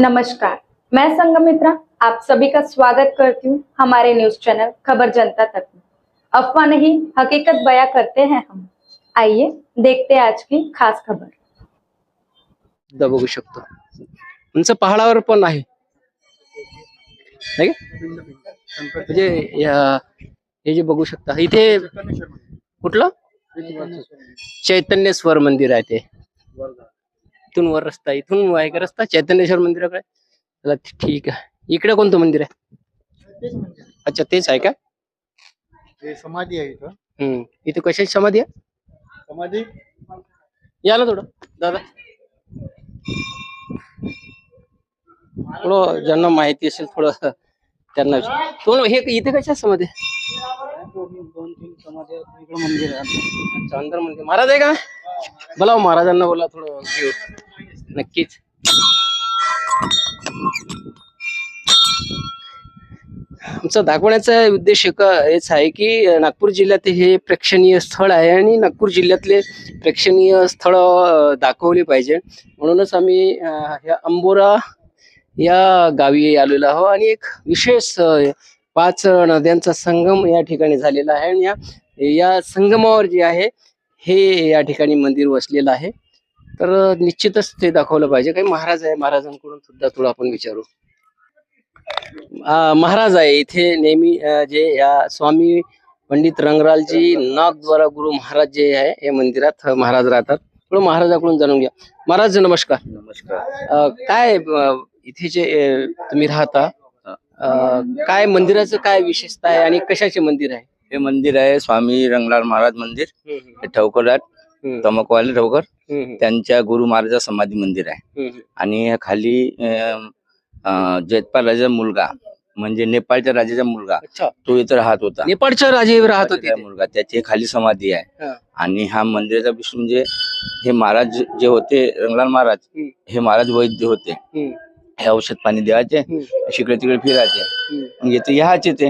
नमस्कार, मैं संगमित्रा आप सभी का स्वागत करती हूँ हमारे न्यूज़ चैनल खबर जनता तक में। अफवाह नहीं, हकीकत बयां करते हैं हम। आइए, देखते हैं आज की खास खबर। बघू शकतो उंच पहाडावर पण हे। शकता इथे कुठलं चैतन्यस्वर मंदिर ते इथून वर रस्ता इथून आहे का रस्ता चैतन्येश्वर मंदिराकडे. चला ठीक आहे. इकडे कोणतं मंदिर आहे? अच्छा तेच आहे का? हे समाधी आहे इथं. हम्म. इथे कशाची समाधी आहे? समाधी? या ना थोडं दादा. थोडं ज्यांना माहिती असेल थोडं त्यांना. थोडं हे इथे कशा समाधी दोन तीन समाधी मंदिर आहे. अच्छा, अंदर मंदिर. महाराज आहे का? बोला महाराजांना बोला थोडं. घेऊ नक्कीच. आमचा दाखवण्याचा उद्देश एक हेच आहे की नागपूर जिल्ह्यात हे प्रेक्षणीय स्थळ आहे आणि नागपूर जिल्ह्यातले प्रेक्षणीय स्थळ दाखवली पाहिजे. म्हणूनच आम्ही या ह्या अंबोरा या गावी आलेलो आहोत आणि एक विशेष पाच नद्यांचा संगम या ठिकाणी झालेला आहे. आणि या या संगमावर जे आहे हे या ठिकाणी मंदिर वसलेलं आहे. तर निश्चितच ते दाखवलं पाहिजे. काही महाराज आहे महाराजांकडून सुद्धा थोडं आपण विचारू. महाराज आहे इथे नेहमी जे या स्वामी पंडित रंगरालजी नाथद्वारा गुरु महाराज जे आहे या मंदिरात महाराज राहतात. थोडं महाराजाकडून जाणून घ्या. महाराज नमस्कार. नमस्कार. काय इथे जे तुम्ही राहता काय मंदिराचं काय विशेषता आहे आणि कशाचे मंदिर आहे? हे मंदिर आहे स्वामी रंगलाल महाराज मंदिर. हे ठवकरात तमकवाले ठवकर. त्यांच्या गुरु महाराजा समाधी मंदिर आहे. आणि खाली जयपाल राजाचा मुलगा म्हणजे नेपाळच्या राजाचा मुलगा तो इथं राहत होता. नेपाळच्या राजे राहत होते. ते. मुलगा त्याची खाली समाधी आहे. आणि हा मंदिराचा विषय म्हणजे हे महाराज जे होते रंगलाल महाराज. हे महाराज वैद्य होते. हे औषध पाणी द्यायचे इकडे तिकडे फिरायचे. मग इथे ह्याचे ते.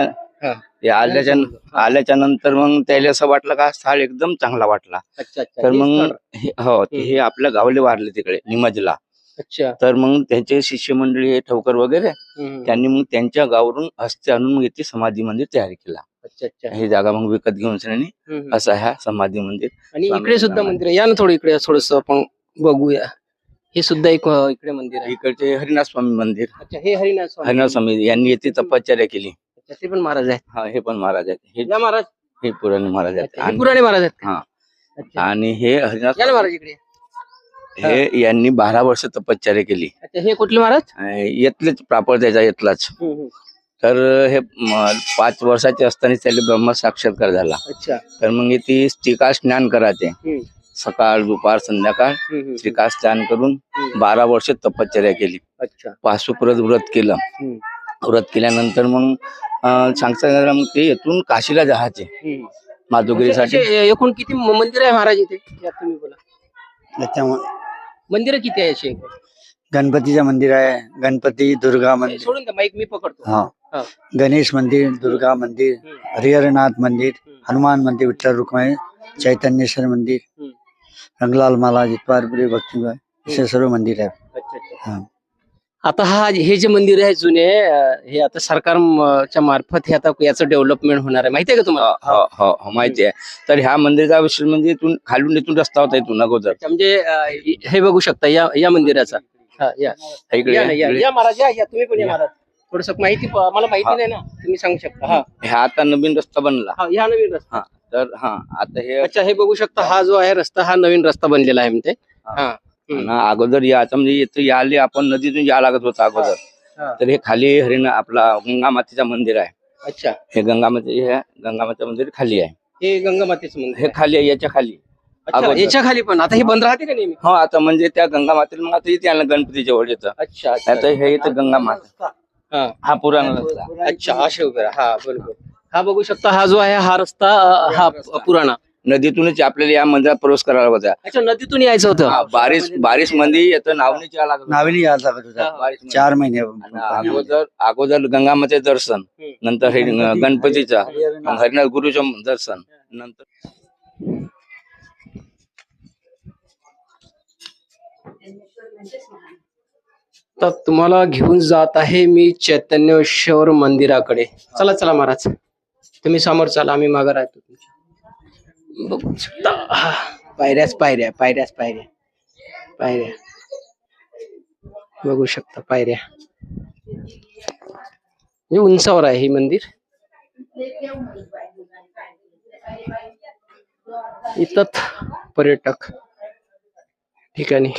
हम्म. हा. आल्याच्या आल्याच्यानंतर मग त्याला असं वाटलं का स्थळ एकदम चांगला वाटला. अच्छा तर मग. हे- हो ते हे आपल्या गावले वारले तिकडे निमजला. अच्छा. तर मग त्यांचे शिष्यमंडळी हे ठवकर वगैरे हम्म, त्यांनी मग त्यांच्या गावावरून हस्ते आणून मग इथे समाधी मंदिर तयार केला. अच्छा अच्छा. ही जागा मग विकत घेऊन सगळ्यांनी हम्म. असं हा समाधी मंदिर आणि स्वामी इकडे सुद्धा. मंदिर आहे. या ना थोडं इकडे थोडस आपण बघूया. हे सुद्धा एक अं, इकडे मंदिर आहे. इकडचे हरिनाथ स्वामी मंदिर. अच्छा हे हरिनाथ स्वामी हरिनाथ स्वामी यांनी येथे तपश्चर्या केली. ते पण महाराज आहेत. हा हे पण महाराज आहेत. हे या महाराज. हे पुराणे महाराज आहेत. हे आणि- पुराणे महाराज आहेत का? हा. अच्छा. आणि हे हरिनाथ या ना महाराज इकडे. हे यांनी बारा वर्ष तपश्चर्या केली. अच्छा हे कुठले महाराज? अं, येथलेच प्रापर त्याचा हम्म, हम्म. तर हे म, पाच वर्षाचे असताना त्याला ब्रह्म साक्षात्कार झाला. अच्छा. तर मग ती स्टिका स्नान करायचे. हम्म, सकाळ दुपार संध्याकाळ हम्म, स्नान करून हम्म. बारा वर्ष तपश्चर्या केली. अच्छा. पाशुप्रत व्रत केलं. हम्म, व्रत केल्यानंतर मग सांगता ते येथून काशीला जायचे. माधुगिरीसाठी. असे एकूण किती मंदिर आहे महाराज इथे? या तुम्ही बोला. त्याच्यामुळे मंदिर किती आहे असे गणपतीचं मंदिर आहे. गणपती दुर्गा मंदिर. सोडून माईक मी पकडतो. हा. हा. गणेश मंदिर दुर्गा मंदिर हरिहरनाथ मंदिर. हनुमान मंदिर विठ्ठल रुक्माई चैतन्येश्वर मंदिर. रंगलाल महाराज इतवारपुरी भक्तीबाई असे सर्व मंदिर आहे अच्छा अच्छा. हा. आता हा हे जे मंदिर आहे जुने हे आता सरकारच्या मार्फत हे आता याचं डेव्हलपमेंट होणार आहे. माहिती आहे का तुम्हाला? हो हो हो माहिती आहे. तर ह्या मंदिराचा विषय म्हणजे इथून खालून इथून रस्ता होता इथून अगोदर. म्हणजे अं, हे बघू शकता या या मंदिराचा. हा, या. इकडे या ना, या. इकडे. या महाराज या या. तुम्ही पण या या. महाराज. थोडस माहिती प- मला माहिती हा. नाही ना. तुम्ही सांगू शकता. हा. ह्या आता नवीन रस्ता बनला. हा या नवीन रस्ता. तर हा आता हे अच्छा हे बघू शकता हा जो आहे रस्ता हा नवीन रस्ता बनलेला आहे म्हणते. हा. अगोदर याचं म्हणजे इथं याले आपण नदीतून या लागत होतं अगोदर. हा. तर हे खाली हरिण आपला गंगा मातेचं मंदिर आहे. अच्छा. हे गंगा माते हे गंगा माता मंदिर खाली आहे. हे गंगा मातेचं मंदिर हे. खाली आहे याच्या खाली. याच्या खाली पण. आता हे बंद राहते का नेहमी? हो आता म्हणजे त्या गंगा मातेला मग आता इथे आलं गणपती जवळ येतं. अच्छा आता हे इथं गंगा माता. हा. हा. पुराणा रस्ता. अच्छा अशा वगैरे हा बरोबर. हा बघू शकता हा जो आहे हा रस्ता हा पुराणा. नदीतूनच आपल्याला या मंदिरात प्रवेश करावा होता अच्छा नदीतून यायचं होतं हा, बारिश बारिशमध्ये लागत होतं. नावेली यायला लागत होता बारिशमध्ये. चार महिने आणि अगोदर अगोदर गंगामाते दर्शन हम्म. नंतर हे गणपतीचा मग हरिनाथ गुरुचं दर्शन नंतर तर तुम्हाला घेऊन जात आहे मी चैतन्येश्वर मंदिराकडे चला चला महाराज तुम्ही समोर चला आम्ही मागे राहतो तुमच्या. बघू शकता हा, पायऱ्याच पायऱ्या पायऱ्याच पायऱ्या. पायऱ्या. बघू शकता पायऱ्या. हे उंचावर आहे हे मंदिर. इथं पर्यटक ठिकाणी.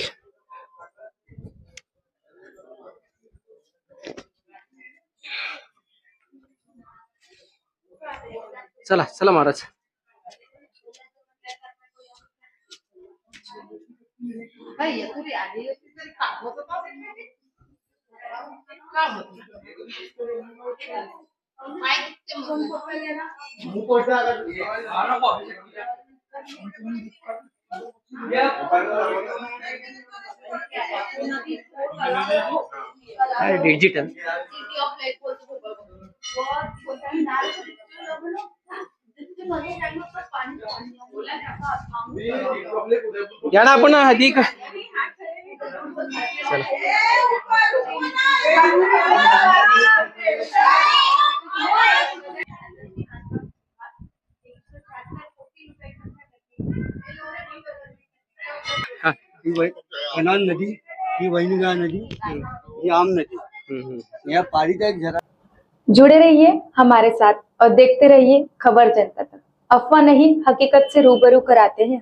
चला चला महाराज. भैया तू आली तरी काम होत काम होत काय ते म्हणून पकडले ना मुकोटा आरा पाहू डिजिटल बोला हा ही वै- वैनाड नदी ही वैनिगा नदी ही आम नदी। हम्म, हम्म. या पारीचा एक झरा जुड़े रहिए हमारे साथ और देखते रहिए खबर जनता तक। अफवाह नहीं हकीकत से रूबरू कराते हैं